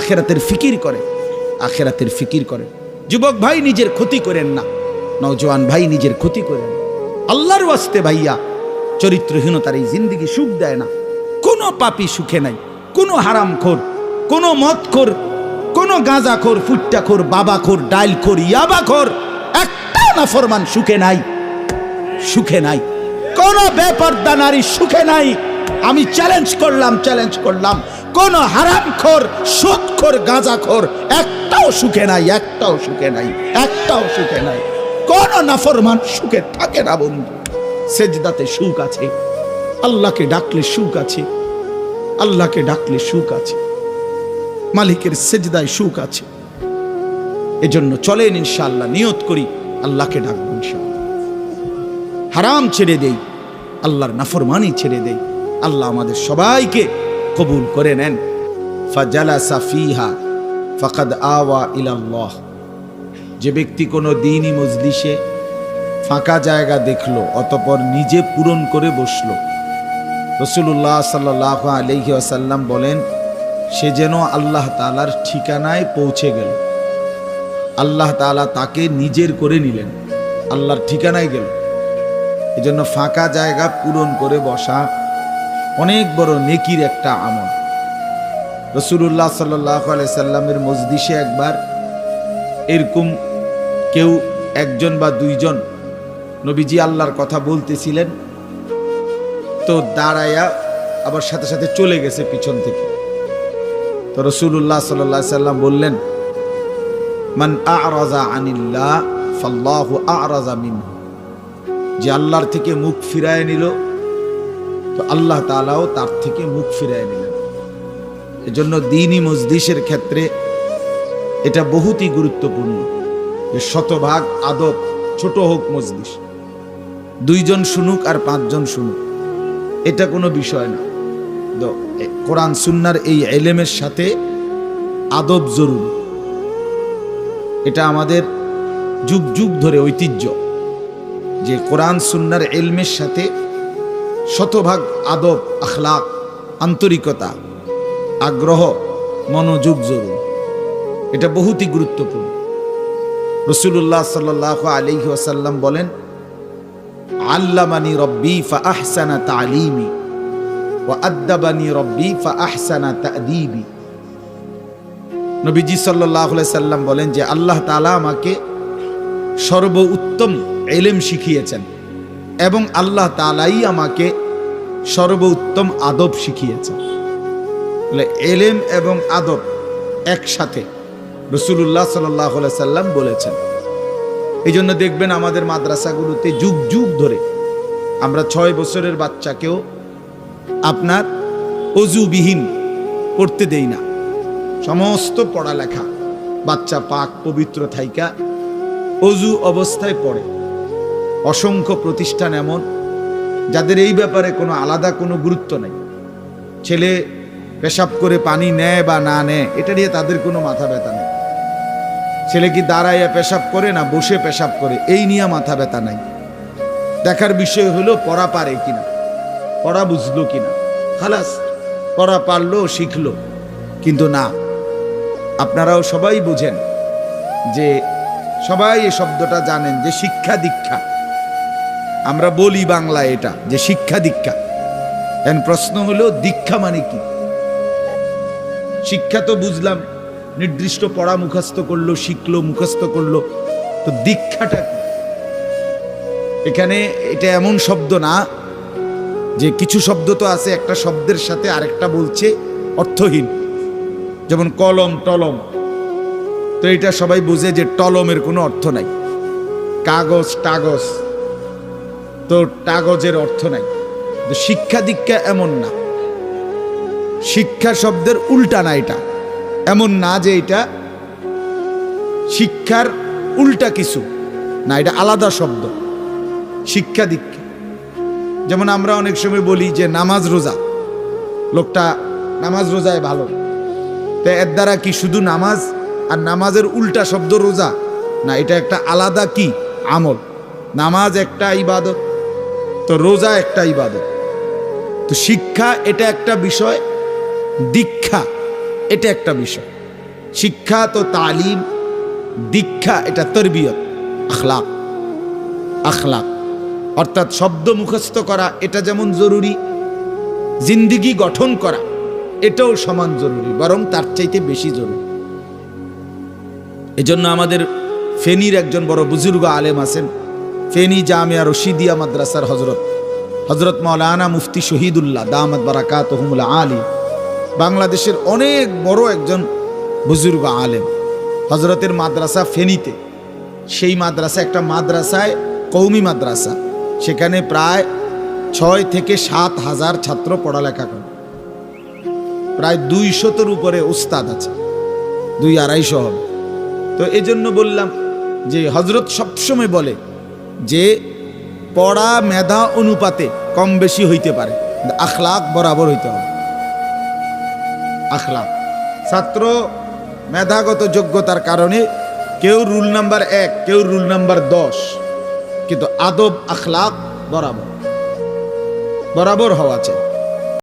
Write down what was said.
আখেরাতের ফিকির করে, আখেরাতের ফিকির করে। যুবক ভাই নিজের ক্ষতি করেন না, নওজোয়ান ভাই নিজের ক্ষতি করেন। আল্লাহর ওয়াস্তে ভাইয়া, চরিত্রহীনতার এই জিন্দিগি সুখ দেয় না। কোনো পাপি সুখে নাই, কোনো হারামখোর, কোনো মদখোর, কোনো গাঁজাখোর, ফুট্টাখোর, বাবাখোর ডাইলখোর ইয়াবাখোর একটাও না ফরমান সুখে নাই সুখে নাই। কোন বেপর্দা নারী সুখে নাই। আমি চ্যালেঞ্জ করলাম চ্যালেঞ্জ করলাম। কোন হারামখোর, সুদখোর, গাঁজাখোর, একটাও সুখে নাই, একটাও সুখে নাই, একটাও সুখে নাই। কোন নাফরমান সুখে থাকে না বন্ধু। সেজদাতে সুখ আছে। আল্লাহকে ডাকলে সুখ আছে। আল্লাহকে ডাকলে সুখ আছে। মালিকের সেজদায় সুখ আছে। এজন্য চলেন ইনশাআল্লাহ, নিয়ত করি, আল্লাহকে ডাকবো ইনশাআল্লাহ। হারাম ছেড়ে দেই, আল্লাহর নাফরমানি ছেড়ে দেই। আল্লাহ আমাদের সবাইকে কবুল করে নেন। ফাজালাসা ফিহা, ফাকাদ আওয়া ইলাল্লাহ। যে ব্যক্তি কোনো দিনই মজলিসে ফাঁকা জায়গা দেখল, অতপর নিজে পূরণ করে বসল। রসুল্লাহ সাল্লাহ আলহি আসাল্লাম বলেন, সে যেন আল্লাহ তালার ঠিকানায় পৌঁছে গেল। আল্লাহ তালা তাকে নিজের করে নিলেন, আল্লাহর ঠিকানায় গেল। এজন্য ফাঁকা জায়গা পূরণ করে বসা অনেক বড় নেকির একটা আমল। রসুল্লাহ সাল্লাহ সাল্লামের মজদিসে একবার এরকম কেউ একজন বা দুইজন নবীজি আল্লাহর কথা বলতেছিলেন, তো দাঁড়ায়া আবার সাথে সাথে চলে গেছে পিছন থেকে। তো রসুল্লাহ সাল্লাহ সাল্লাম বললেন, মান আরাজা আনিল্লাহ, ফাল্লাহু আরাজা মিনহু। যে আল্লাহর থেকে মুখ ফিরায় নিল তো আল্লাহ তাআলাও তার থেকে মুখ ফিরায় নিলেন। এজন্য দিনই মজলিসের ক্ষেত্রে এটা বহুতই গুরুত্বপূর্ণ যে শতভাগ আদব ছোট হোক মজলিস। দুইজন শুনুক আর পাঁচজন শুনুক, এটা কোনো বিষয় না। কোরআন সুন্নার এই এলেমের সাথে আদব জরুরি। এটা আমাদের যুগ যুগ ধরে ঐতিহ্য যে কোরআন সুন্নার এলমের সাথে শতভাগ আদব, আখলাক, আন্তরিকতা, আগ্রহ, মনোযোগ জরুরি। এটা বহুতই গুরুত্বপূর্ণ। রসুল্লাহ সাল্লাহ আলিহি ওয়াসাল্লাম বলেন, আল্লামানি রব্বি ফা আহসানা তালিমি ও আদ্দাবানি রব্বি ফা আহসানা তাদিবি। নবীজি সাল্লাহ সাল্লাম বলেন যে, আল্লাহ তালা আমাকে সর্ব উত্তম এলেম শিখিয়েছেন। এবং আল্লাহ তালাই আমাকে সর্বোত্তম আদব শিখিয়েছে এলেম এবং আদব একসাথে রসুল্লাহ সাল্লাহ সাল্লাম বলেছেন। এই জন্য দেখবেন আমাদের মাদ্রাসাগুলোতে যুগ যুগ ধরে আমরা ছয় বছরের বাচ্চাকেও আপনার অজুবিহীন পড়তে দেই না। সমস্ত পড়ালেখা বাচ্চা পাক পবিত্র থাইকা অজু অবস্থায় পড়ে। অসংখ্য প্রতিষ্ঠান এমন, যাদের এই ব্যাপারে কোনো আলাদা কোনো গুরুত্ব নেই। ছেলে পেশাব করে পানি নেয় বা না নেয়, এটা নিয়ে তাদের কোনো মাথা ব্যথা নেই। ছেলে কি দাঁড়াইয়া পেশাব করে না বসে পেশাব করে, এই নিয়ে মাথা ব্যথা নাই। দেখার বিষয় হলো, পড়া পারে কিনা, পড়া বুঝলো কিনা। খালাস, পড়া পারল, শিখলো, কিন্তু না। আপনারাও সবাই বুঝেন যে সবাই এই শব্দটা জানেন যে শিক্ষা দীক্ষা। আমরা বলি বাংলা এটা, যে শিক্ষা দীক্ষা। এখন প্রশ্ন হলো, দীক্ষা মানে কি? শিক্ষা তো বুঝলাম, নির্দিষ্ট পড়া মুখস্থ করল, শিখলো, মুখস্থ করল, তো দীক্ষাটা এখানে এটা এমন শব্দ না, যে কিছু শব্দ তো আছে, একটা শব্দের সাথে আরেকটা বলছে, অর্থহীন। যেমন কলম, টলম। তো এটা সবাই বুঝে যে টলমের কোনো অর্থ নাই। কাগজ, টাগজ। তো কাগজের অর্থ নাই। শিক্ষা দীক্ষা এমন না। শিক্ষা শব্দের উল্টা না এটা। এমন না যে এটা শিক্ষার উল্টা কিছু না, এটা আলাদা শব্দ। শিক্ষা দীক্ষা। যেমন আমরা অনেক সময় বলি যে নামাজ রোজা। লোকটা নামাজ রোজায় ভালো। তো এর দ্বারা কি শুধু নামাজ আর নামাজের উল্টা শব্দ রোজা? না, এটা একটা আলাদা কি? আমল। নামাজ একটা ইবাদত। তো রোজা একটা ইবাদত। তো শিক্ষা এটা একটা বিষয়, দীক্ষা এটা একটা বিষয়। শিক্ষা তো তালিম, দীক্ষা এটা তরবিয়ত, আখলাক আখলাক। অর্থাৎ শব্দ মুখস্থ করা এটা যেমন জরুরি, জিন্দিগি গঠন করা এটাও সমান জরুরি, বরং তার চাইতে বেশি জরুরি। এজন্য আমাদের ফেনীর একজন বড় বুজুর্গ আলেম আছেন ফেনী জামিয়া রশিদিয়া মাদ্রাসার হজরত। হজরত মৌলানা মুফতি শহীদুল্লাহ দামাদ বারাকাত আলী, বাংলাদেশের অনেক বড় একজন বুজুর্গ আলেম। হজরতের মাদ্রাসা ফেনীতে। সেই মাদ্রাসা একটা মাদ্রাসায় কৌমি মাদ্রাসা। সেখানে প্রায় ছয় থেকে সাত হাজার ছাত্র পড়ালেখা করে। প্রায় দুই শতর উপরে উস্তাদ আছে। দুই আড়াইশো হবে। তো এজন্য বললাম যে হজরত সবসময় বলে যে পড়া, মেধা, অনুপাতে কম বেশি হইতে পারে। আখলাক বরাবর হইতে হবে। আখলাক। ছাত্র মেধাগত যোগ্যতার কারণে কেউ রুল নাম্বার এক, কেউ রুল নাম্বার দশ, কিন্তু আদব, আখলাক বরাবর। বরাবর হওয়া চাই।